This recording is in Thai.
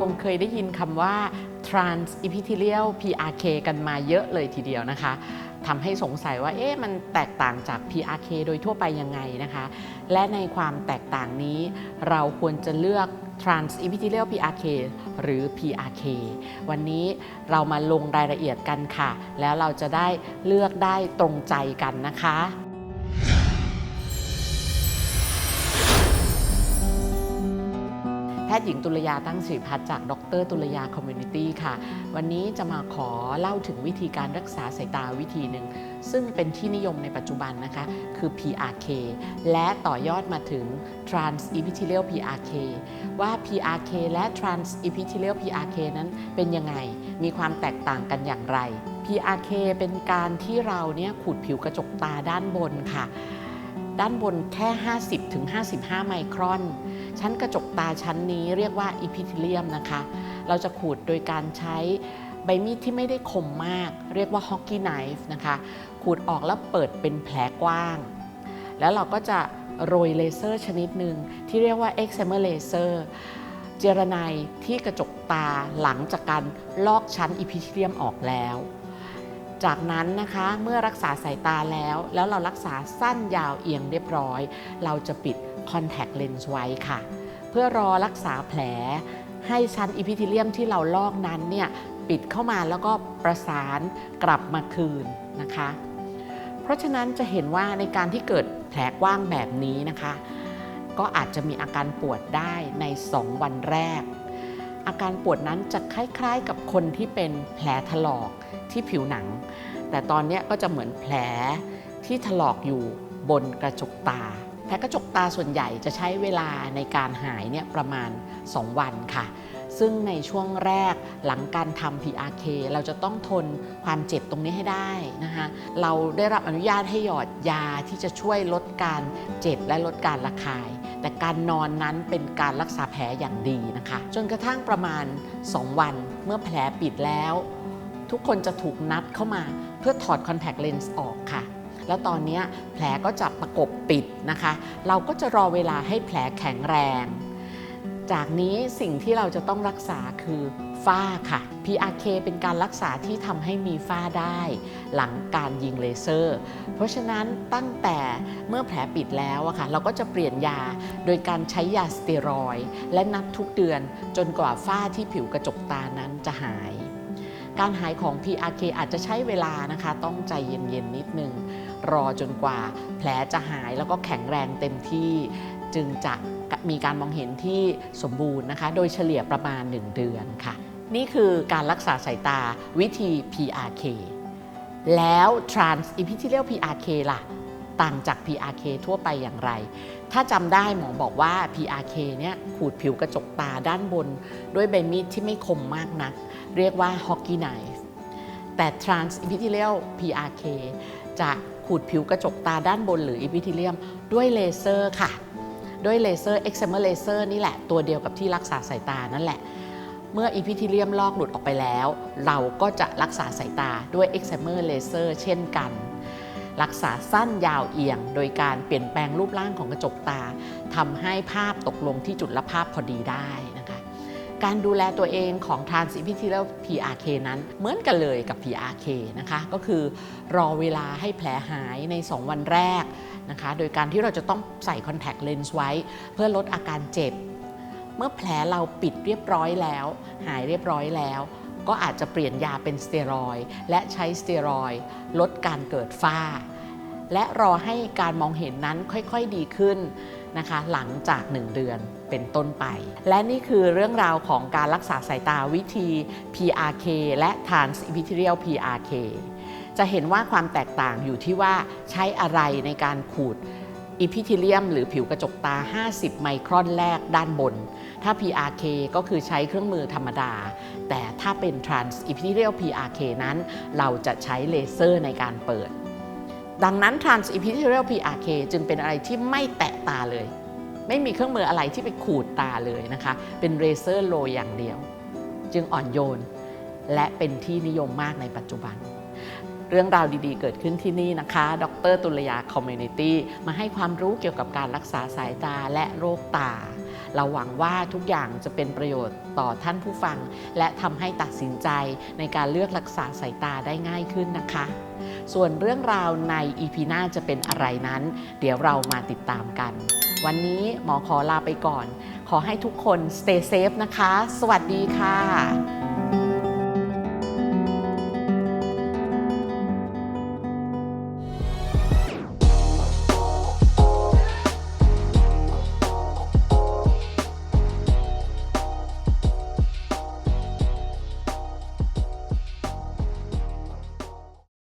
คงเคยได้ยินคำว่า trans epithelial PRK กันมาเยอะเลยทีเดียวนะคะทำให้สงสัยว่าเอ๊ะมันแตกต่างจาก PRK โดยทั่วไปยังไงนะคะ และในความแตกต่างนี้ เราควรจะเลือก trans epithelial PRK หรือ PRK วันนี้เรามาลงรายละเอียดกันค่ะ แล้วเราจะได้เลือกได้ตรงใจกันนะคะ ทย์หญิงตุลยาตั้งสิริพัฒน์จากดรตุลยาคอมมูนิตี้ค่ะ วันนี้จะมาขอเล่าถึงวิธีการรักษาสายตาวิธีหนึ่ง ซึ่งเป็นที่นิยมในปัจจุบันนะคะ คือ PRK และต่อยอดมาถึง Trans Epithelial PRK ว่า PRK และ Trans Epithelial PRK นั้นเป็นยังไง มีความแตกต่างกันอย่างไร PRK เป็นการที่เราเนี่ยขูดผิวกระจกตาด้านบนค่ะ ด้านบนแค่ 50-55ไมครอน ชั้นกระจกตาชั้นนี้เรียกว่าอีพิทิเลียมนะคะ เราจะขูดโดยการใช้ใบมีดที่ไม่ได้คมมาก เรียกว่าฮอกกี้ไนฟ์นะคะ ขูดออกแล้วเปิดเป็นแผลกว้าง แล้วเราก็จะโรยเลเซอร์ชนิดหนึ่งที่เรียกว่า e x e m e r laser เจรไนที่กระจกตาหลังจากการลอกชั้นอีพิทิเลียมออกแล้ว จากนั้นนะคะเมื่อรักษาสายตาแล้ว แล้วเรารักษาสั้นยาวเอียงเรียบร้อย เราจะปิดคอนแทคเลนส์ไว้ค่ะ เพื่อรอรักษาแผล ให้ชั้นอีพิทิเลียมที่เราลอกนั้นเนี่ยปิดเข้ามาแล้วก็ประสานกลับมาคืนนะคะ เพราะฉะนั้นจะเห็นว่าในการที่เกิดแผลกว้างแบบนี้นะคะ ก็อาจจะมีอาการปวดได้ใน 2 วันแรก อาการปวดนั้นจะคล้ายๆ กับคนที่เป็นแผลถลอกที่ผิวหนัง แต่ตอนนี้ก็จะเหมือนแผลที่ถลอกอยู่บนกระจกตา แผลกระจกตาส่วนใหญ่จะใช้เวลาในการหายเนี่ยประมาณ 2 วันค่ะ ซึ่งในช่วงแรกหลังการทำ PRK เราจะต้องทนความเจ็บตรงนี้ให้ได้นะคะเราได้รับอนุญาตให้หยอดยาที่จะช่วยลดการเจ็บและลดการระคาย แต่การนอนนั้นเป็นการรักษาแผลอย่างดีนะคะ จนกระทั่งประมาณ 2 วันเมื่อแผลปิดแล้ว ทุกคนจะถูกนัดเข้ามาเพื่อถอดคอนแทคเลนส์ออกค่ะ แล้วตอนนี้แผลก็จะประกบปิดนะคะ เราก็จะรอเวลาให้แผลแข็งแรง จากนี้สิ่งที่เราจะต้องรักษาคือฝ้าค่ะ PRK เป็นการรักษาที่ทำให้มีฝ้าได้ หลังการยิงเลเซอร์ เพราะฉะนั้นตั้งแต่เมื่อแผลปิดแล้วอะค่ะเราก็จะเปลี่ยนยาโดยการใช้ยาสเตียรอยและนัดทุกเดือนจนกว่าฝ้าที่ผิวกระจกตานั้นจะหายการหายของ PRK อาจจะใช้เวลานะคะ ต้องใจเย็นๆนิดนึง รอจนกว่าแผลจะหายแล้วก็แข็งแรงเต็มที่ จึงจะมีการมองเห็นที่สมบูรณ์นะคะ โดยเฉลี่ยประมาณ 1 เดือนค่ะ นี่คือการรักษาสายตาวิธี PRK แล้ว Trans Epithelial PRK ล่ะ ต่างจาก PRK ทั่วไปอย่างไร ถ้าจำได้หมอบอกว่า PRK เนี่ยขูดผิวกระจกตาด้านบน ด้วยใบมีดที่ไม่คมมากนัก เรียกว่า Hockey knife แต่ Trans Epithelial PRK จะขูดผิวกระจกตาด้านบนหรือ Epithelium ด้วยเลเซอร์ค่ะ ด้วยเลเซอร์ Excimer Laser นี่แหละ ตัวเดียวกับที่รักษาสายตานั่นแหละ เมื่ออีพิทิเลียมลอกหลุดออกไปแล้ว เราก็จะรักษาสายตาด้วย Excimer Laser เช่นกัน รักษาสั้นยาวเอียง โดยการเปลี่ยนแปลงรูปร่างของกระจกตาทำให้ภาพตกลงที่จุดละภาพพอดีได้ การดูแลตัวเองของ Trans Epithelial PRK นั้น เหมือนกันเลยกับ PRK นะคะ ก็คือรอเวลาให้แผลหายใน 2 วันแรกนะคะ โดยการที่เราจะต้องใส่คอนแทคเลนส์ไว้ เพื่อลดอาการเจ็บ เมื่อแผลเราปิดเรียบร้อยแล้ว หายเรียบร้อยแล้ว ก็อาจจะเปลี่ยนยาเป็นสเตียรอยและใช้สเตียรอยลดการเกิดฝ้า และรอให้การมองเห็นนั้นค่อยๆดีขึ้น นะคะหลังจาก 1 เดือนเป็นต้นไป และนี่คือเรื่องราวของการรักษาสายตาวิธี PRK และ Trans Epithelial PRK จะเห็นว่าความแตกต่างอยู่ที่ว่าใช้อะไรในการขูดอีพิทิเลียมหรือผิวกระจกตา 50 ไมครอนแรกด้านบน ถ้า PRK ก็คือใช้เครื่องมือธรรมดา แต่ถ้าเป็น Trans Epithelial PRK นั้น เราจะใช้เลเซอร์ในการเปิด ดังนั้น Trans Epithelial PRK จึงเป็นอะไรที่ไม่แตะตาเลย ไม่มีเครื่องมืออะไรที่ไปขูดตาเลยนะคะ เป็นเลเซอร์โรยอย่างเดียว จึงอ่อนโยน และเป็นที่นิยมมากในปัจจุบัน เรื่องราวดีๆ เกิดขึ้นที่นี่นะคะ ดรตุลยาคอมมูนิตี้มาให้ความรู้เกี่ยวกับการรักษาสายตาและโรคตา เราหวังว่าทุกอย่างจะเป็นประโยชน์ต่อท่านผู้ฟัง และทำให้ตัดสินใจในการเลือกรักษาสายตาได้ง่ายขึ้นนะคะ ส่วนเรื่องราวในอีพีหน้าจะเป็นอะไรนั้น เดี๋ยวเรามาติดตามกัน วันนี้หมอขอลาไปก่อน ขอให้ทุกคน stay safe นะคะ สวัสดีค่ะ